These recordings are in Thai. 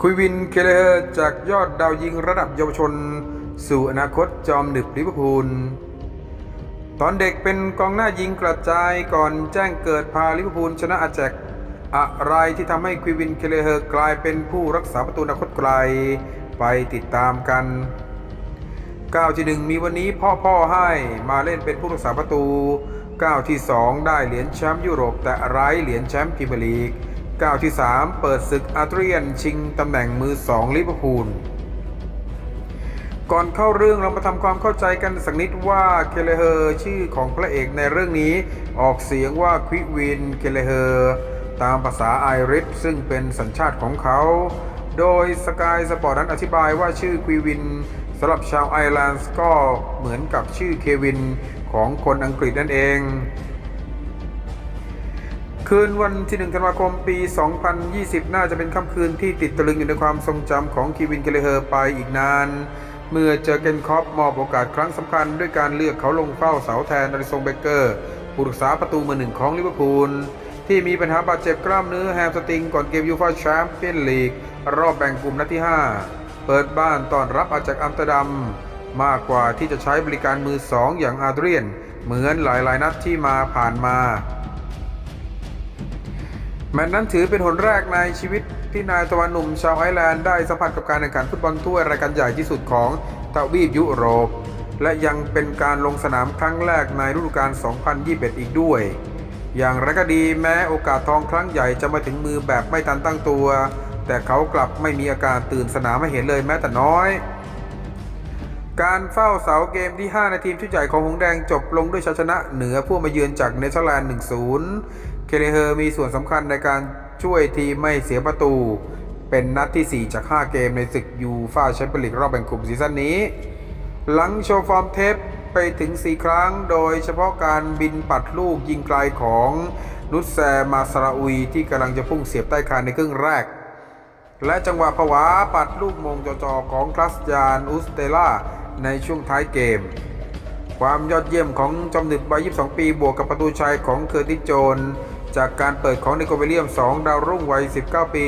คุยวินเคเลอร์จากยอดดาวยิงระดับเยาวชน สู่อนาคตจอมหนึบลิเวอร์พูล ตอนเด็กเป็นกองหน้ายิงกระจายก่อนแจ้งเกิดพาลิเวอร์พูลชนะอาแจกอะไรที่ทำให้ควิวินเคเลเฮอร์กลายเป็นผู้รักษาประตูอนาคตไกล ไปติดตามกันก้าวที่หนึ่งมีวันนี้พ่อพ่อให้มาเล่นเป็นผู้รักษาประตูก้าวที่สองได้เหรียญแชมป์ยุโรปแต่ไร้เหรียญแชมป์พรีเมียร์ลีก ก้าวที่สามเปิดศึกอาร์เตรียน ชิงตำแหน่งมือสองลิเวอร์พูล ก่อนเข้าเรื่องเรามาทำความเข้าใจกันสักนิดว่าเคเลเฮอร์ชื่อของพระเอกในเรื่องนี้ออกเสียงว่าควิวินเคเลเฮอร์ตามภาษาไอริสซึ่งเป็นสัญชาติของเขา โดยสกายสปอร์ตนั้นอธิบายว่าชื่อควิวินสำหรับชาวไอร์แลนด์ก็เหมือนกับชื่อเควินของคนอังกฤษนั่นเอง คืนวันที่ 1 ธันวาคม ปี 2020 น่าจะเป็นค่ำคืนที่ติดตะลึงอยู่ในความทรงจำของคีวินเกเลเฮอร์ไปอีกนาน เมื่อเจอเกนคอปมอบโอกาสครั้งสำคัญด้วยการเลือกเขาลงเฝ้าเสาแทนอริซงเบเกอร์ผู้รักษาประตูมือหนึ่งของลิเวอร์พูลที่มีปัญหาบาดเจ็บกล้ามเนื้อแฮมสตริงก่อนเกมยูฟ่าแชมเปี้ยนลีกรอบแบ่งกลุ่มนัดที่ 5 เปิดบ้านต้อนรับอาจากอัมสเตอร์ดัมมากกว่าที่จะใช้บริการมือสองอย่างอาเดรียน เหมือนหลายๆ นัดที่มาผ่านมา แมตช์นั้นถือเป็นหนแรกในชีวิตที่นายตะวันหนุ่มชาวไอร์แลนด์ได้สัมผัสกับการแข่งขันฟุตบอลถ้วยรายการใหญ่ที่สุดของทวีปยุโรป และยังเป็นการลงสนามครั้งแรกในฤดูกาล 2021 อีกด้วย อย่างไรก็ดีแม้โอกาสทองครั้งใหญ่จะมาถึงมือแบบไม่ทันตั้งตัว แต่เขากลับไม่มีอาการตื่นสนามให้เห็นเลยแม้แต่น้อย การเฝ้าเสาเกมที่ 5 ในทีมชุดใหญ่ของหงแดงจบลงด้วยชัยชนะเหนือผู้มาเยือนจากเนเธอร์แลนด์ 1-0 เคเลเฮอร์มีส่วนสำคัญในการช่วยทีมไม่เสียประตู เป็นนัดที่ 4 จาก 5 เกมในศึกยูฟ่าแชมเปี้ยนลีกรอบแบ่งกลุ่มซีซั่นนี้ หลังโชว์ฟอร์มเทปไปถึง 4 ครั้ง โดยเฉพาะการบินปัดลูกยิงไกลของนุสแซมาสราอุยที่กำลังจะพุ่งเสียบใต้คานในครึ่งแรก และจังหวะผวาปัดลูกมงจอๆของคลาสยานอุสเตล่า ในช่วงท้ายเกม ความยอดเยี่ยมของจอมหนึบวัย22 ปีบวกกับประตูชัยของเคอร์ติโจน จากการเปิดของนิโคเวเลียม 2 ดาวรุ่งวัย 19 ปี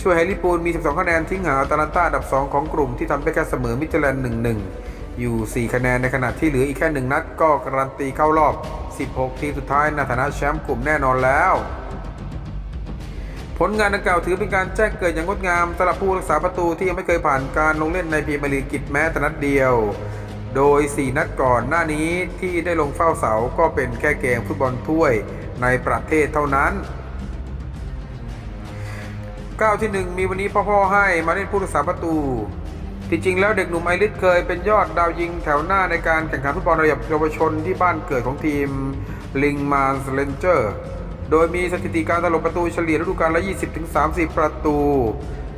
ช่วยให้ลิปูลมี 12 คะแนนทิ้งห่างอาตาลันตาอันดับ 2 ของกลุ่มที่ทำได้แค่เสมอมิดเจแลนด์1-1 อยู่ 4 คะแนนในขณะที่เหลืออีกแค่ 1 นัดก็การันตีเข้ารอบ 16 ทีมสุดท้ายในฐานะแชมป์กลุ่มแน่นอนแล้ว ผลงานดังกล่าวถือเป็นการแจ้งเกิดอย่างงดงามสำหรับผู้รักษาประตูที่ยังไม่เคยผ่านการลงเล่นในพรีเมียร์ลีกกิจแม้แต่นัดเดียว โดย 4 นัดก่อนหน้านี้ที่ได้ลงเฝ้าเสาก็เป็นแค่เกมฟุตบอลถ้วยในประเทศเท่านั้นก้าวที่ 1 มีวันนี้พ่อพ่อให้มาเล่นผู้รักษาประตู ที่จริงแล้วเด็กหนุ่มไอริสเคยเป็นยอดดาวยิงแถวหน้าในการแข่งขันฟุตบอลระดับเยาวชนที่บ้านเกิดของทีมลิงมาสเลนเจอร์ โดยมีสถิติการตลบประตูเฉลี่ยฤดูกาลละ 20-30 ประตู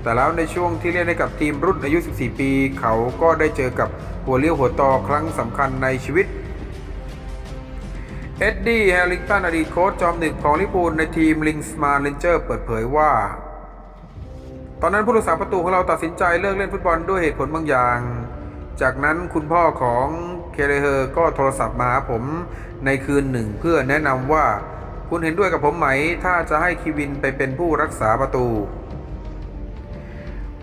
แต่แล้วในช่วงที่เล่นให้กับทีมรุ่นอายุ 14 ปี เขาก็ได้เจอกับหัวเลี้ยวหัวต่อครั้งสำคัญในชีวิต เอ็ดดี้แฮร์ริงตันอดีตโค้ชจอมหนึ่งของลิเวอร์พูลในทีมลิงส์มาเลนเจอร์เปิดเผยว่า ตอนนั้นผู้รักษาประตูของเราตัดสินใจเลิกเล่นฟุตบอลด้วยเหตุผลบางอย่าง จากนั้นคุณพ่อของเคเลเฮอร์ก็โทรศัพท์มาหาผมในคืนหนึ่งเพื่อแนะนำว่า คุณเห็นด้วยกับผมไหม ถ้าจะให้คีวินไปเป็นผู้รักษาประตู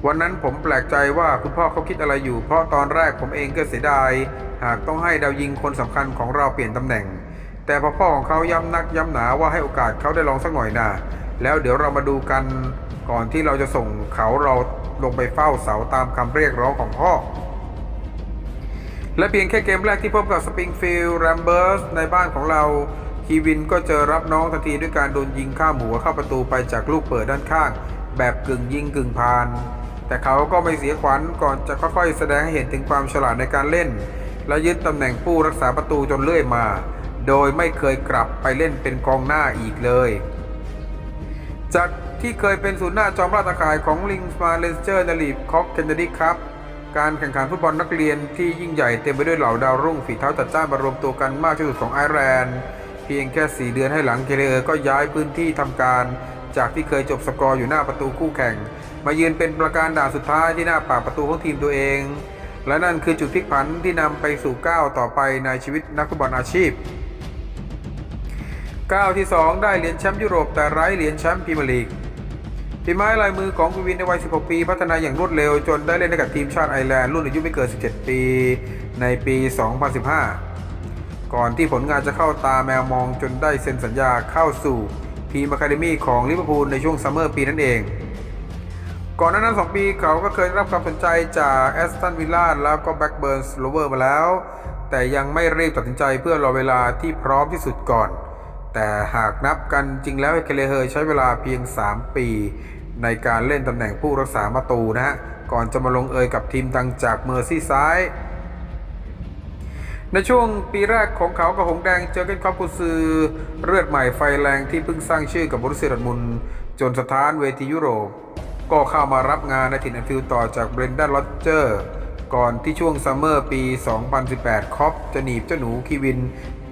วันนั้นผมแปลกใจว่าคุณพ่อเขาคิดอะไรอยู่ เพราะตอนแรกผมเองก็เสียดาย หากต้องให้ดาวยิงคนสำคัญของเราเปลี่ยนตำแหน่ง แต่พอพ่อของเขาย้ำนักย้ำหนาว่าให้โอกาสเขาได้ลองสักหน่อยนะแล้วเดี๋ยวเรามาดูกันก่อนที่เราจะส่งเขาเราลงไปเฝ้าเสาตามคำเรียกร้องของพ่อ และเพียงแค่เกมแรกที่พบกับสปริงฟิลด์แรมเบิร์สในบ้านของเรา คีวินก็เจอรับน้องทันทีด้วยการโดนยิงข้ามหัวเข้าประตูไปจากลูกเปิดด้านข้าง แบบกึ่งยิงกึ่งพาน แต่เขาก็ไม่เสียขวัญก่อนจะค่อยๆ แสดงให้เห็นถึงความฉลาดในการเล่น และยึดตำแหน่งผู้รักษาประตูจนเลื่อยมา โดยไม่เคยกลับไปเล่นเป็นกองหน้าอีกเลย จากที่เคยเป็นศูนย์หน้าจอมราตะข่ายของลิงส์มาเลสเจอร์ในลีกคอกเคนเนดีครับการแข่งขันฟุตบอลนักเรียนที่ยิ่งใหญ่เต็มไปด้วยเหล่าดาวรุ่งฝีเท้าจัดจ้านมารวมตัวกันมากที่สุดของไอร์แลนด์ เพียงแค่ 4 เดือนให้หลังเคเลอร์ก็ย้ายพื้นที่ทำการ จากที่เคยจบสกอร์อยู่หน้าประตูคู่แข่ง มายืนเป็นประการด่านสุดท้ายที่หน้าปากประตูของทีมตัวเอง และนั่นคือจุดพลิกผันที่นำไปสู่ก้าวต่อไปในชีวิตนักฟุตบอลอาชีพก้าวที่ 2 ได้เหรียญแชมป์ยุโรปแต่ไร้เหรียญแชมป์พรีเมียร์ลีกฝีไม้ลายมือของกวินในวัย 16 ปี พัฒนาอย่างรวดเร็วจนได้เล่นให้กับทีมชาติไอร์แลนด์รุ่นอายุไม่เกิน 17 ปี ในปี 2015 ก่อนที่ผลงานจะเข้าตาแมวมองจนได้เซ็นสัญญาเข้าสู่ทีมอะคาเดมี่ของลิเวอร์พูลในช่วงซัมเมอร์ปีนั่นเอง ก่อนหน้านั้น 2 ปีเขาก็เคยรับความสนใจจากแอสตันวิลล่าแล้วก็แบ็กเบิร์นสโลเวอร์มาแล้ว แต่ยังไม่รีบตัดสินใจเพื่อรอเวลาที่พร้อมที่สุดก่อน แต่หากนับกันจริงแล้วเคเลเฮอร์ใช้เวลาเพียง 3 ปี ในการเล่นตำแหน่งผู้รักษาประตูนะฮะก่อนจะมาลงเอยกับทีมดังจากเมอร์ซี่ไซด์ ในช่วงปีแรกของเขากับหงแดงเจอกันครอบกุซือเลือดใหม่ไฟแรงที่เพิ่งสร้างชื่อกับบรุสเซียดอร์ทมุนจนสถานเวทียุโรป ก็เข้ามารับงานในถิ่นแอนฟิลต่อจากเบรนดันลอ d เจอร์ก่อนที่ช่วงซัมเมอร์ปี 2018 คอปจะหนีบเจ้าหนูคีวิน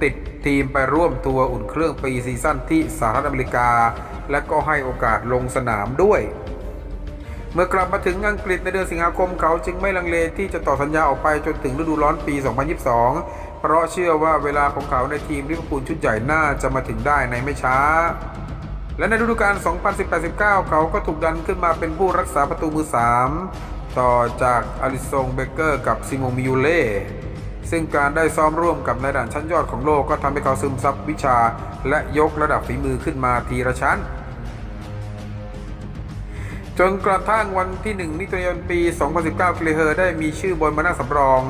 ติดทีมไปร่วมตัวอุ่นเครื่องปีซีซั่นที่สหรัฐอเมริกา และก็ให้โอกาสลงสนามด้วย เมื่อกลับมาถึงอังกฤษในเดือนสิงหาคมเขาจึงไม่ลังเลที่จะต่อสัญญาออกไปจนถึงฤดูร้อนปี 2022 เพราะเชื่อว่าเวลาของเขาในทีมลิเวอร์พูลชุดใหญ่น่าจะมาถึงได้ในไม่ช้า และในฤดูกาล 2018-19 เขาก็ถูกดันขึ้นมาเป็นผู้รักษาประตูมือ 3 ต่อจากอลิซงเบเกอร์กับซิโมมิยูเล่ซึ่งการได้ซ้อมร่วมกับนายด่านชั้นยอดของโลกก็ทำให้เขาซึมซับวิชา และยกระดับฝีมือขึ้นมาทีละชั้น จนกระทั่งวันที่ 1 มิถุนายนปี 2019เคลเฮอร์ได้มีชื่อบนมานั่งสำรอง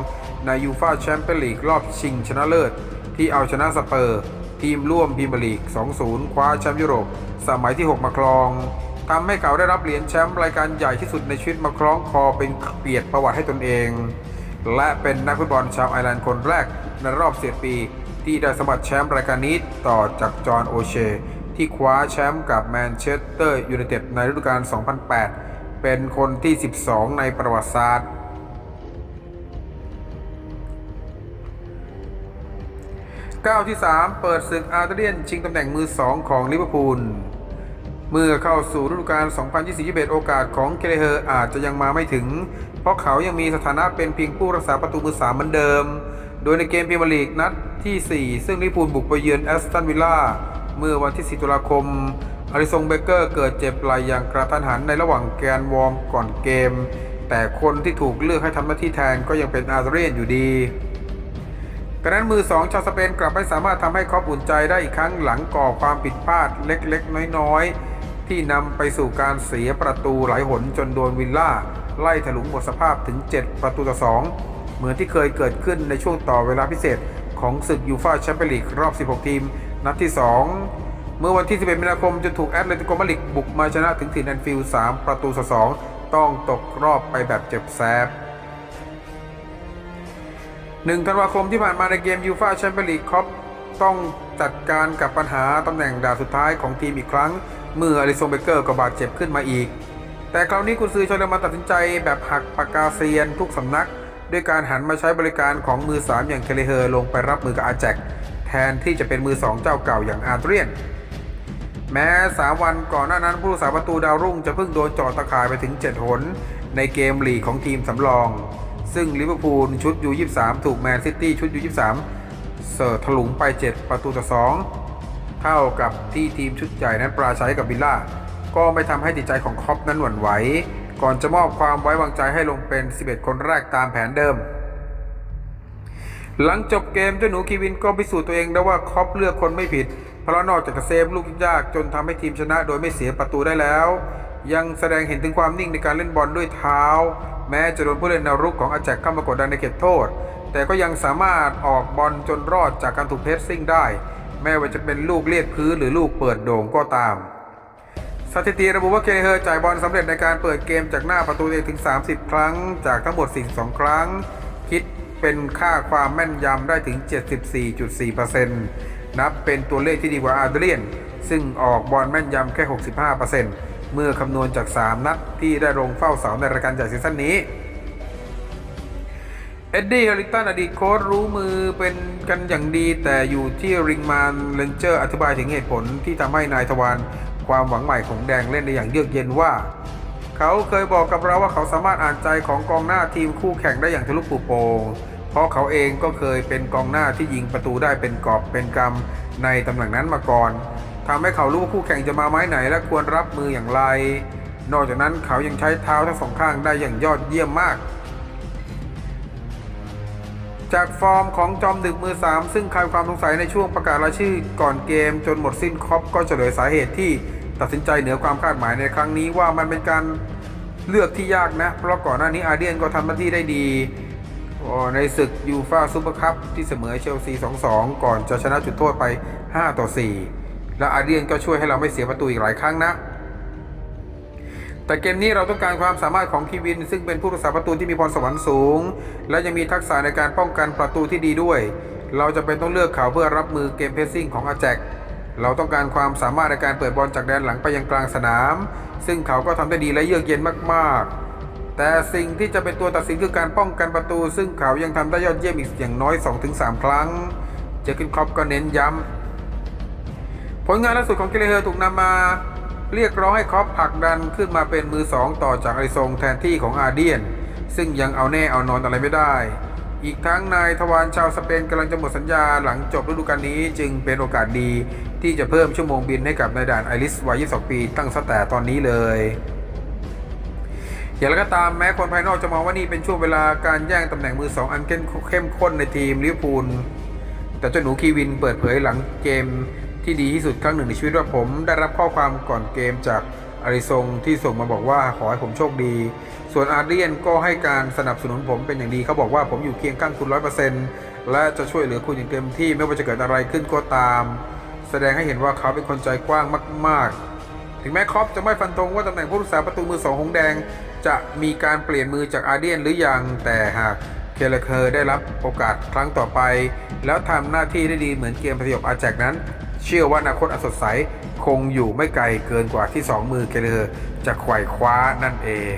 ในยูฟาแชมเปี้ยนลีกรอบชิงชนะเลิศ ที่เอาชนะสเปอร์ ทีมร่วมพรีเมียร์ลีก 2-0 คว้าแชมป์ยุโรป สมัยที่ 6 มาครองทำให้เขาได้รับเหรียญแชมป์รายการใหญ่ที่สุดในชีวิตมาคล้องคอเป็นเกียรติประวัติให้ตนเอง และเป็นนักฟุตบอลชาวไอร์แลนด์คนแรกในรอบเสียปี ที่ได้สมบัติแชมป์รายการนี้ต่อจากจอห์นโอเช ที่คว้าแชมป์กับแมนเชสเตอร์ยูไนเต็ดในฤดูกาล 2008 เป็นคนที่ 12 ในประวัติศาสตร์ ก้าวที่ 3 เปิดศึกอาร์เดเรียน ชิงตำแหน่งมือ 2 ของลิเวอร์พูล เมื่อเข้าสู่ฤดูกาล2020-21 โอกาสของเคเลเฮอร์อาจจะยังมาไม่ถึง เพราะเขายังมีสถานะเป็นเพียงผู้รักษาประตูมือ 3 เหมือนเดิม โดยในเกมพรีเมียร์ลีกนัดที่ 4 ซึ่งลิเวอร์พูลบุกไปเยือนแอสตันวิลล่า เมื่อวันที่ 4 ตุลาคมอลิซงเบเกอร์เกิดเจ็บไหล่อย่างกระทันหันในระหว่างแกนวอร์มก่อนเกม แต่คนที่ถูกเลือกให้ทำหน้าที่แทนก็ยังเป็นอาร์เรียนอยู่ดีกระนั้นมือสองชาวสเปนกลับไม่สามารถทำให้ครอปอุ่นใจได้อีกครั้งหลังก่อความผิดพลาดเล็กๆ น้อยๆ ที่นำไปสู่การเสียประตูหลายหนจนโดนวิลล่า ไล่ถลุงหมดสภาพถึง 7 ประตูต่อ 2 เหมือนที่เคยเกิดขึ้นในช่วงต่อเวลาพิเศษของศึกยูฟาแชมเปี้ยนลีกรอบ 16 ทีม นัดที่ 2 เมื่อวันที่ 11 มีนาคมจนถูกแอตเลติโกมาดริดบุกมาชนะถึงถิ่นแอนฟิลด์3ประตูต่อ2ต้องตกรอบไปแบบเจ็บแสบหนึ่งธันวาคมที่ผ่านมาในเกมยูฟาแชมเปี้ยนลีกครอปต้องจัดการกับปัญหาตำแหน่งดาวสุดท้ายของทีมอีกครั้ง เมื่ออลิซงเบเกอร์ก็บาดเจ็บขึ้นมาอีก แต่คราวนี้กุนซือชอเลมาตัดสินใจแบบหักปากกาเซียนทุกสำนัก ด้วยการหันมาใช้บริการของมือ 3 อย่างเคเลเฮอร์ลงไปรับมือกับอาแจก แทนที่จะเป็นมือ2เจ้าเก่าอย่างอาร์เดรียน แม้3วันก่อนหน้านั้นผู้รักษาประตูดาวรุ่งจะเพิ่งโดนเจอดตะข่ายไปถึง 7 หน ในเกมลีกของทีมสำรอง ซึ่งลิเวอร์พูลชุดยู23ถูกแมนซิตี้ชุดยู23เสิร์ฟถลุงไป 7 ประตูต่อ 2 เท่ากับที่ทีมชุดใหญ่นั้นปราชัยกับวิลล่าก็ไม่ทำให้จิตใจของคอปนั้นหวั่นไหวก่อนจะมอบความไว้วางใจให้ลงเป็น 11 คนแรกตามแผนเดิม หลังจบเกมเจ้าหนูคีวินก็พิสูจน์ตัวเองได้ว่าคอปเลือกคนไม่ผิด เพราะนอกจากจะเซฟลูกยากจนทำให้ทีมชนะโดยไม่เสียประตูได้แล้ว ยังแสดงเห็นถึงความนิ่งในการเล่นบอลด้วยเท้า แม้จะโดนผู้เล่นแนวรุกของอาแจกเข้ามากดดันในเขตโทษ แต่ก็ยังสามารถออกบอลจนรอดจากการถูกเพสซิ่งได้ แม้ว่าจะเป็นลูกเลียดพื้นหรือลูกเปิดโด่งก็ตามสถิติระบุว่าเคเฮอร์จ่ายบอลสำเร็จในการเปิดเกมจากหน้าประตูเองถึง 30 ครั้ง จากทั้งหมด 42 ครั้ง คิด เป็นค่าความแม่นยำได้ถึง 74.4%นับเป็นตัวเลขที่ดีกว่าอาร์เรียน ซึ่งออกบอลแม่นยำแค่ 65%เมื่อคำนวณจาก 3 นัดที่ได้ลงเฝ้าเสาในรายการใหญ่ซีซั่นนี้เอ็ดดี้เฮลิตันอดีตโค้ชรู้มือเป็นกันอย่างดี แต่อยู่ที่ริงมานเลนเจอร์อธิบายถึงเหตุผลที่ทำให้นายทวารความหวังใหม่ของแดงเล่นได้อย่างเยือกเย็นว่า เขาเคยบอกกับเราว่าเขาสามารถอ่านใจของกองหน้าทีมคู่แข่งได้อย่างทะลุปุโปร่งเพราะเขาเองก็เคยเป็นกองหน้าที่ยิงประตูได้เป็นกอบเป็นกำในตำแหน่งนั้นมาก่อนทำให้เขารู้ว่าคู่แข่งจะมาไม้ไหนและควรรับมืออย่างไร นอกจากนั้นเขายังใช้เท้าทั้งสองข้างได้อย่างยอดเยี่ยมมาก จากฟอร์มของจอมดึกมือ 3 ซึ่งคลายความสงสัยในช่วงประกาศรายชื่อก่อนเกมจนหมดสิ้นครอปก็เฉลยสาเหตุที่ ตัดสินใจเหนือความคาดหมายในครั้งนี้ว่ามันเป็นการเลือกที่ยากนะ เพราะก่อนหน้านี้อาเดียนก็ทำหน้าที่ได้ดี ในศึกยูฟาซูเปอร์คัพที่เสมอเชลซี 2-2 ก่อนจะชนะจุดโทษไป5ต่อ4และอาเดียนก็ช่วยให้เราไม่เสียประตูอีกหลายครั้งนะ แต่เกมนี้เราต้องการความสามารถของคีวิน ซึ่งเป็นผู้รักษาประตูที่มีพรสวรรค์สูง และยังมีทักษะในการป้องกันประตูที่ดีด้วย เราจะเป็นต้องเลือกเขาเพื่อรับมือเกมเพสซิ่งของอาแจก เราต้องการความสามารถในการเปิดบอลจากแดนหลังไปยังกลางสนาม ซึ่งเขาก็ทำได้ดีและเยือกเย็นมากๆ แต่สิ่งที่จะเป็นตัวตัดสินคือการป้องกันประตู ซึ่งเขายังทำได้ยอดเยี่ยมอีกอย่างน้อย 2-3 ครั้ง เจอกินครอปก็เน้นย้ำผลงานล่าสุดของเกเรเฮอร์ถูกนำมา เรียกร้องให้ครอปผลักดันขึ้นมาเป็นมือสองต่อจากอาริซงแทนที่ของอาเดียน ซึ่งยังเอาแน่เอานอนอะไรไม่ได้อีกทั้งนายทวารชาวสเปนกำลังจะหมดสัญญาหลังจบฤดูกาลนี้จึงเป็นโอกาสดี ที่จะเพิ่มชั่วโมงบินให้กับนายด่านไอริสวัย 22 ปี ตั้งสแต่ตอนนี้เลยอย่างไรก็ตามแม้คนภายนอกจะมองว่านี่เป็นช่วงเวลาการแย่งตำแหน่งมือสองอันเข้มข้นในทีมลิเวอร์พูล แต่เจ้าหนูคีวินเปิดเผยหลังเกมที่ดีที่สุดครั้งหนึ่งในชีวิตว่าผมได้รับข้อความก่อนเกมจากอาริซงที่ส่งมาบอกว่าขอให้ผมโชคดี ส่วนอาร์เดียนก็ให้การสนับสนุนผมเป็นอย่างดีเขาบอกว่าผมอยู่เคียงข้างคุณร้อยเปอร์เซ็นต์และจะช่วยเหลือคุณอย่างเต็มที่ไม่ว่าจะเกิดอะไรขึ้นก็ตาม ดงให้เห็นว่าเขาเป็นคนใจกว้างมาก ๆ ถึงแม้ครอปจะไม่ฟันธงว่าตำแหน่งผู้รักษาประตูมือสองหงแดง จะมีการเปลี่ยนมือจากอาเดียนหรือยังแต่หากเคเลเคอร์ได้รับโอกาสครั้งต่อไป แล้วทำหน้าที่ได้ดีเหมือนเกมประโยบอาแจกนั้น เชื่อว่าอนาคตอันสดใสคงอยู่ไม่ไกลเกินกว่าที่สองมือเคเลเคอร์จะไขว่คว้านั่นเอง